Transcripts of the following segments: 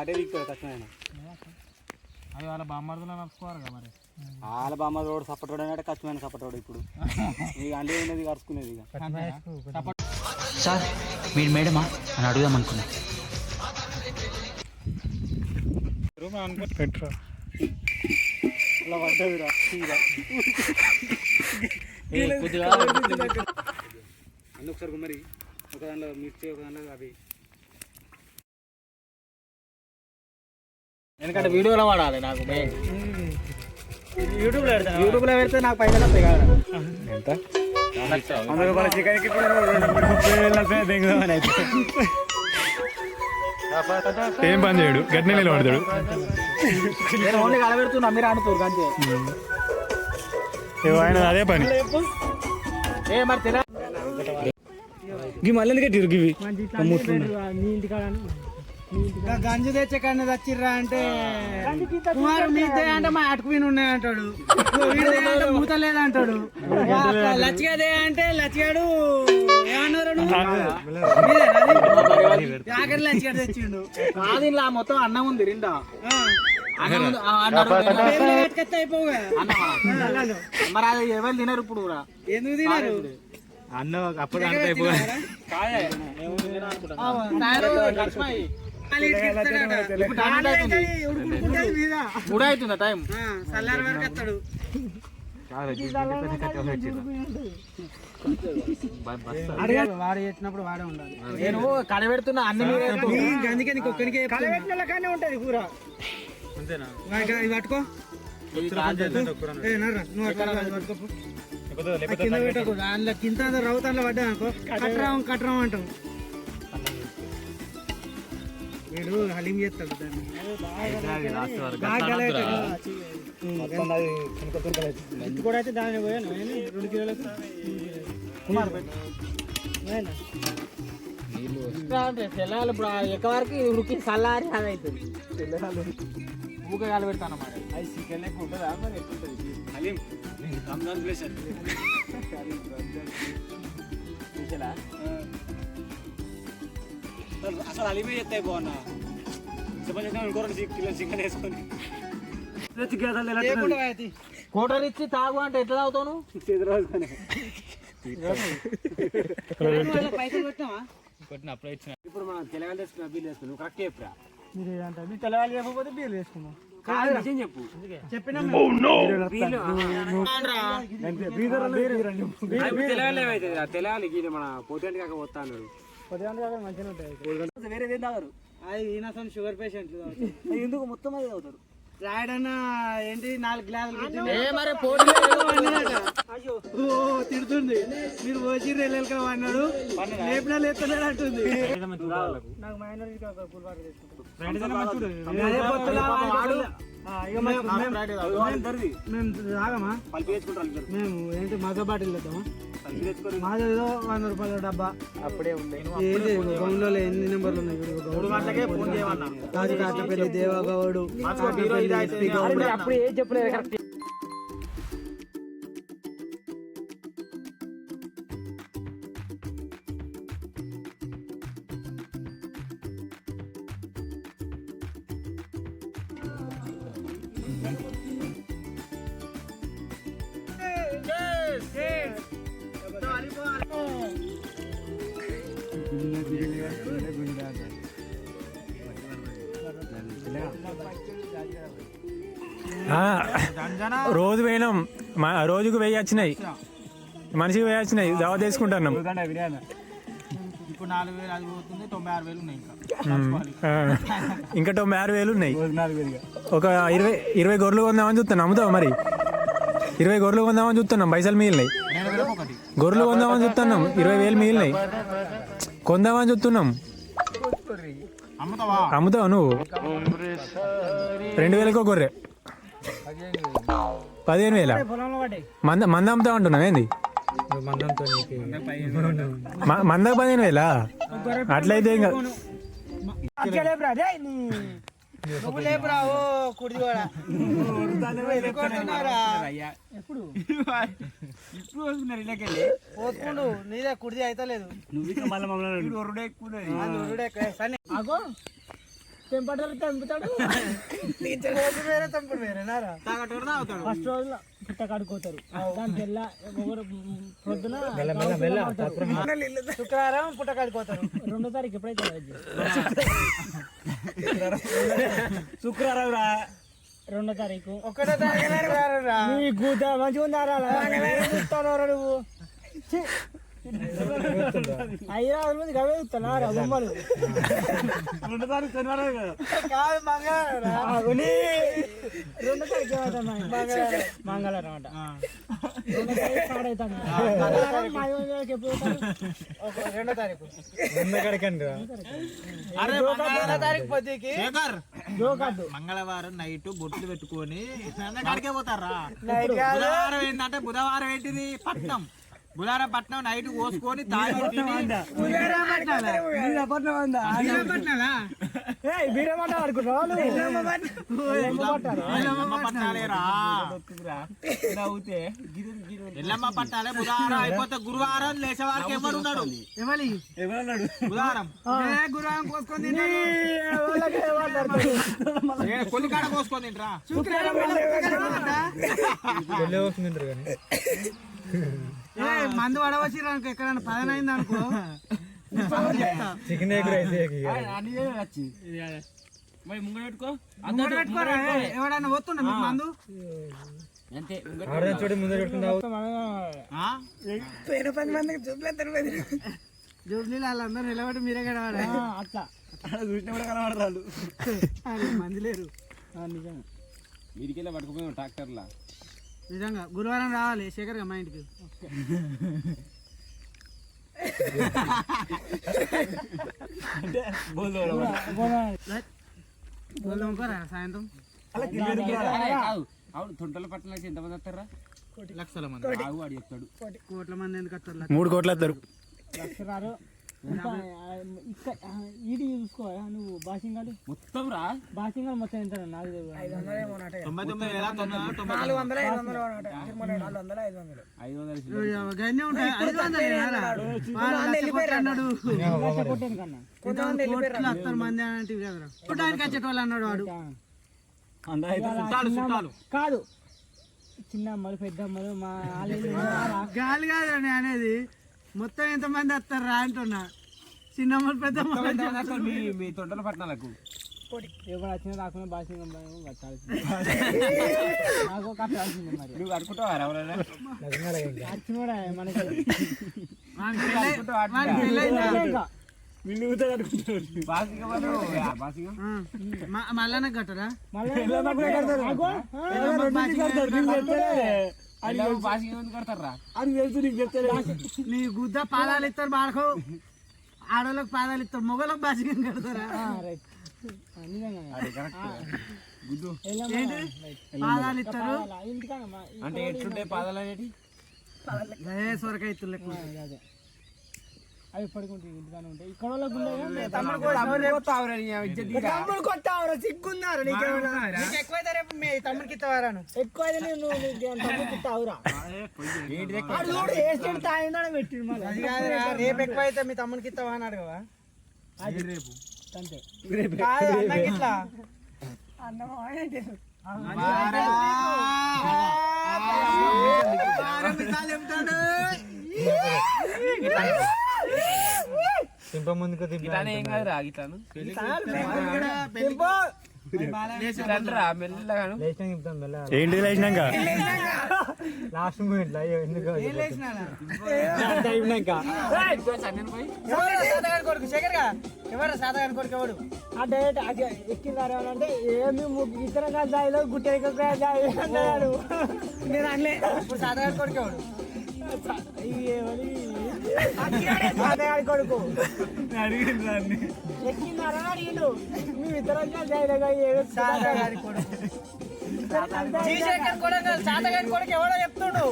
అటే దిగుతాడు కష్టమైన అది వాళ్ళ బామ్మర్దులో నడుచుకోవాలి కదా మరి. వాళ్ళ బామ్మ రోడ్ సపోర్ట్ రోడ్ అంటే కష్టమైన సపోర్ట్ రోడ్ ఇప్పుడు. ఇక అంటే ఉన్నది కరుచుకునేది ఇక. సార్ మీరు మేడమా అని అడుగుదాం అనుకున్నా. పెట్రో. అలా పడ్డదిరా గుమ్మరి ఒక దాంట్లో మిర్చి ఒక దాంట్లో అవి. ఎందుకంటే వీడియోలో వాడాలి నాకు మెయిన్ యూట్యూబ్లో పెడతా యూట్యూబ్లో పెడితే నాకు పైసలు వస్తాయి కదా. ఎంత? చికెన్కి ఏం పని చేయడు గట్టిన నిలబడతాడు. నేను ఓన్లీ కలబెడుతున్నా మీరు ఆడుతారు అంతే. ఏవో ఆయన అదే పని. ఏ మరి తెల ఇవి మళ్ళీ ఎందుకు కట్టిరు ఇవి గంజు తెచ్చే కన్నా తెచ్చిర్రా అంటే కుమారు నీదే అంటే మా అటుకు విని ఉన్నాయి అంటాడు. వీడిదే అంటే మూత లేదంటాడు. లచ్చిగాదే అంటే లచ్చిగాడు ఏమన్నారు ఆఖరి లచ్చిగాడు తెచ్చిండు. అది ఇలా మొత్తం అన్నం ఉంది రిండా. అన్నం ఉంది, ఆ అన్నం అయిపోగా మరి అది ఎవరు తినరు ఇప్పుడు కూడా? ఎందుకు తినరు? అన్న అప్పుడు అంత మూడు అవుతుందా టైం? సల్లారి వరకు వస్తాడు వాడు చేసినప్పుడు వాడే ఉండాలి. నేను కడబెడుతున్నా అన్ని అందుకే నీకు ఒక్కరికి కడబెట్టిన కానీ ఉంటది కూర. అంతేనా? ఇవి పట్టుకో. కాదు, పట్టుకో. ఆ కింద పడ్డా అనుకో. కట్రాం కట్రాం అంటాం. వీడు హలీం చేస్తాడు దాన్ని. కూడా అయితే దాని పోయాను. నేను రెండు కిలోలకు? కుమార్ తెల్లాలి ఇప్పుడు ఎక్క వరకు ఉరికి చల్లారి అది అవుతుంది ఊక కాలు పెడతాను అన్నమాట. అది చికెన్ లెక్క ఉంటుందా? మరి ఎట్లుంటుంది హలీం. రంజాన్ అసలు ఎలా తినాలి? కోటర్ ఇచ్చి తాగు అంటే ఎట్లా తాగుతాను. ఇప్పుడు మనం తెలంగాణ బిల్లు వేసుకున్నాం. కరెక్ట్ చెప్పురా? మీరు తెల్లవాళ్ళు చెప్పకపోతే బీర్లు వేసుకున్నాం చెప్పు. చెప్పినా బిల్లు తెలంగాణ తెలంగాణ గీత మన పోతే కాక పోతా అన్నాడు మంచిగా ఉంటాయి వేరే ఏం తాగరు? అది ఈయన షుగర్ పేషెంట్లు ఎందుకు? మొత్తం అది తాగుతారు. రాయడన్న ఏంటి? నాలుగు గ్లాసులు ఏ మరి పోటీ ఓ తిడుతుంది. మీరు వచ్చి రెల్లెలక అన్నాడు. లేపినా లేస్తలేడు అంటుంది. నాకు మేము తాగమా ఏంటి మగ బాటిల్ తెద్దామా? మాది ఏదో వంద రూపాయల డబ్బా. అప్పుడే ఉంది ఏంటి గౌన్లో ఎన్ని నెంబర్లు ఉన్నాయి? గౌడు. రాజు కాటపల్లి దేవగౌడు కాటపల్లి ఎస్పీ గౌడు అప్పుడు ఏం చెప్పలేదు కరెక్ట్ ఆ, రోజు పోయినాం మా రోజుకు వెయ్యి వచ్చినాయి. మనిషికి వెయ్యి వచ్చినాయి. దావా తీసుకుంటున్నాం ఇంకా. తొంభై ఆరు వేలు ఉన్నాయి. ఒక ఇరవై ఇరవై గొర్రెలు కొందామని చూస్తున్నాం. అమ్ముతావు మరి? ఇరవై గొర్రెలు కొందామని చూస్తున్నాం. పైసలు మిగిలినాయి. గొర్రెలు కొందామని చూస్తున్నాం. ఇరవై వేలు మిగిలినాయి. కొందామని చూస్తున్నాం. అమ్ముతావా? అమ్ముతావు నువ్వు? రెండు వేలకు గొర్రె. పదిహేను వేల. మంద మంద అమ్ముతావు అంటున్నావు ఏంది? మంద పదిహేను వేలా? అట్లయితే ఇంకా నీదే కుడిది అయితే లేదు నువ్వు ఇంకా మళ్ళీ మమ్మల్ని అగో. తెంపటలు తెంపుతాడు. వేరే తెంపుడు వేరే ఫస్ట్ రోజులో పుట్ట కడుకోతారు. దానికి వెళ్ళ ఒకరు పొద్దున శుక్రవారం పుట్ట కడుకోతారు. రెండో తారీఖు ఎప్పుడైతే శుక్రవారం రా. రెండో తారీఖు. ఒకటో తారీఖు మంచిగా ఉన్నారా చూస్తాను నువ్వు? అయ్యా మంది బొమ్మలు రెండో కదా మంగళవారం రెండో తారీఖు మంగళవారం అంట రెండో తారీఖు రెండో అరే తారీఖు పొద్దుకి నైట్ బొట్లు పెట్టుకొని కాడికే పోతారా. బుధవారం ఏంటంటే బుధవారం ఏంటిది? పట్నం. బుధవారం పట్నం నైట్ కోసుకొని? ఎల్లమ్మ పట్టాలు. బుధవారం అయిపోతే గురువారం లేచేవారికి ఎవరు ఉన్నాడు? ఎవరన్నాడు? గురువారం కోసుకొని కొల్లి కాడ కోసుకొని తింటరా? మందు పడవచ్చిర్రు అనుకో ఎక్కడైనా పదన అయింది అనుకో. చికెన్ మరి ముంగడ పెట్టుకో. ఎవడైనా పోతుండ మీకు మందు? అంతే చూడు ముందు పెట్టుకుంటావు ఆ? జూబ్లీ వాళ్ళందరూ నిలబడి మీరే అట్లా. చూసినా కూడా మంది లేరు. నిజంగా మీరికెళ్ళి పట్టుకుపోయాం ట్రాక్టర్లా? నిజంగా గురువారం రావాలి శేఖర్ మా ఇంటికి. సాయంత్రం. అవును. తొంటల పట్టణ ఎంతమంది వస్తారా? లక్షల మంది. చెప్తాడు. కోట్ల మంది ఎందుకు వస్తారు? మూడు కోట్లు వస్తారు. లక్షరారు ఇక్కడ ఇది చూసుకో నువ్వు బాసింగాలు మొత్తం రా. బాసింగాలు మొత్తం ఎంత నాకు అన్నాడు. వచ్చేటోళ్ళు వాడు. కాదు. చిన్న అమ్మలు పెద్ద అమ్మలు మా గాలి కాదు అని అనేది. మొత్తం ఎంత మంది వస్తారు రా అంటున్నా. చిన్న పెద్ద మీ తొంటల పట్టణాలకు. ఎవరు వచ్చినా రాకుండా బాసింగం నాకు కట్టాల్సింది మరి. నువ్వు అనుకుంటావా ఎవరైనా? వచ్చినోడా మనకి వానికి పెళ్ళయిందా? నిన్ను ఊతాడు అనుకుంటున్నాడు బాసిగా వాళ్ళు బాసిగా మ- మళ్ళానే కట్టరా? నీ గుద్ద పాదాలు ఇస్తారు బాడకో ఆడవాళ్ళకి పాదాలు ఇస్తారు మొగలకు బాసికం కడతారా పాదాలు ఇస్తారు అంటే ఎట్లుంటే పాదాలు అనేటి ఏ సొరకాయ ఇత్తులు అవి పడుకుంటాయి ఇంటికానే ఉంటాయి ఇక్కడ తమ్ముడు కొట్టావరా సిగ్గున్నారు ఎక్కువైతే రేపు మీ తమ్ముడికి ఇస్తావారా ఎక్కువైతే నేను తమ్ముడికి ఇస్తావురా చూడు వేస్తాడు తాగిందని పెట్టిండు మళ్ళీ. అది కాదురా, రేపు ఎక్కువైతే మీ తమ్ముడికి ఇస్తావా అని అడగవా అది రేపు అంతే కాదు అన్నకి ఇట్లా దింప ముందుకు ఏం రా ఏంటి లేచినాక? లాస్ట్ మూమెంట్ ఎందుకు ఎవరు సాధారణ కొడుకు? ఎవడు? అంటే ఎక్కిందారు అంటే ఏమి ఇతర నేను అనలే. ఇప్పుడు సాధారణ కొడుకు ఎవడు? కొడుకు ఎక్కిందారా అడిగిండు మీ ఇతర సాధారణ కొడుకు సాధారణ కొడుకు ఎవడో చెప్తుండు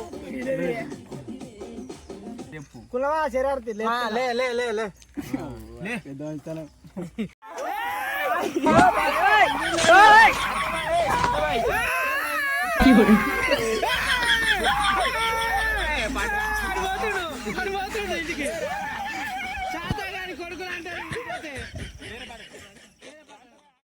కులవా శరార్థి లే లే లే లే మాత్రం ఇంటికి. శాతగాని కొడుకులు అంటే